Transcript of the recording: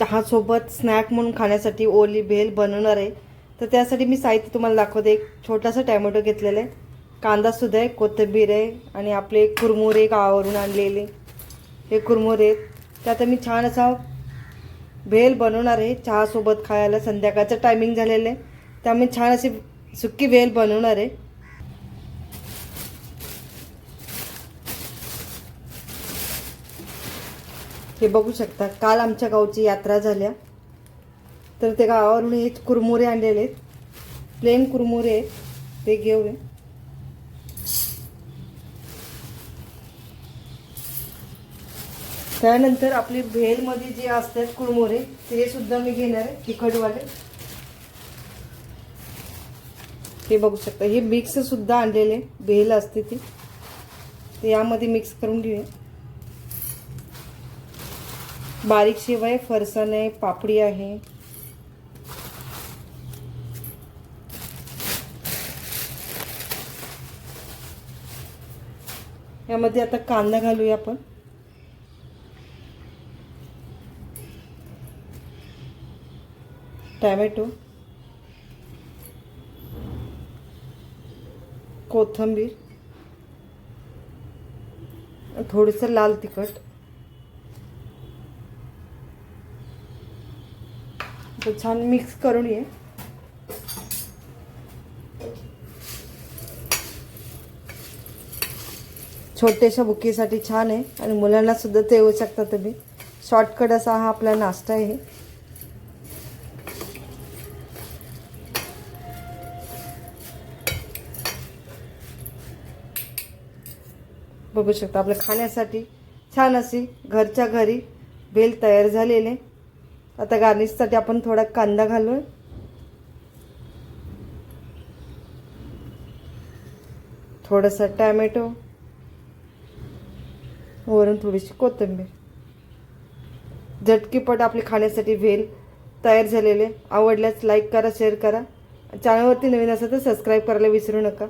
चहासोबत स्नॅक म्हणून खाण्यासाठी ओली भेल बनवणार आहे. तर त्यासाठी मी साहित्य तुम्हाला दाखवते. एक छोटासा टॅमॅटो घेतलेला आहे. कांदासुद्धा आहे कोथिंबीर आहे आणि आपले कुरमुरे गावावरून आणलेले. हे कुरमुरे आहेत. त्यात मी छान असा भेल बनवणार आहे. चहासोबत खायला संध्याकाळचं टायमिंग झालेलं आहे. त्यामुळे छान अशी सुक्की भेल बनवणार आहे. हे बघू शकता. काल आमच्या गावची यात्रा झाल्या. तर ते गावावरून हे कुरमुरे आणलेले आहेत. प्लेन कुरमुरे आहेत. ते घेऊया त्यानंतर आपली भेलमध्ये जे असतात कुरमुरे ते सुद्धा मी घेणार आहे तिखटवाले. हे बघू शकता. हे मिक्स सुद्धा आणलेले भेल असते ती. ते यामध्ये मिक्स करून घेऊया. बारीक शेव आहे फरसाण आहे पापडी आहे. यामध्ये आता कांदा घालूया आपण. टॅमॅटो. कोथंबीर. थोडंसं लाल तिखट. तर छान मिक्स करून ये. छोट्याशा बुकीसाठी छान आहे आणि मुलांना सुद्धा ते येऊ शकता तुम्ही. शॉर्टकट असा हा आपला नाश्ता आहे. बघू शकता आपल्या खाण्यासाठी छान अशी घरच्या घरी बेल तयार झालेले. आता गार्निशसाठी आपण थोडा कांदा घालू थोडासा टॅमॅटो वरून थोडीशी कोथिंबीर. झटकीपट आपली खाण्यासाठी व्हेल तयार झालेले. आवडल्यास लाईक करा शेअर करा. चॅनलवरती नवीन असेल तर सबस्क्राईब करायला विसरू नका.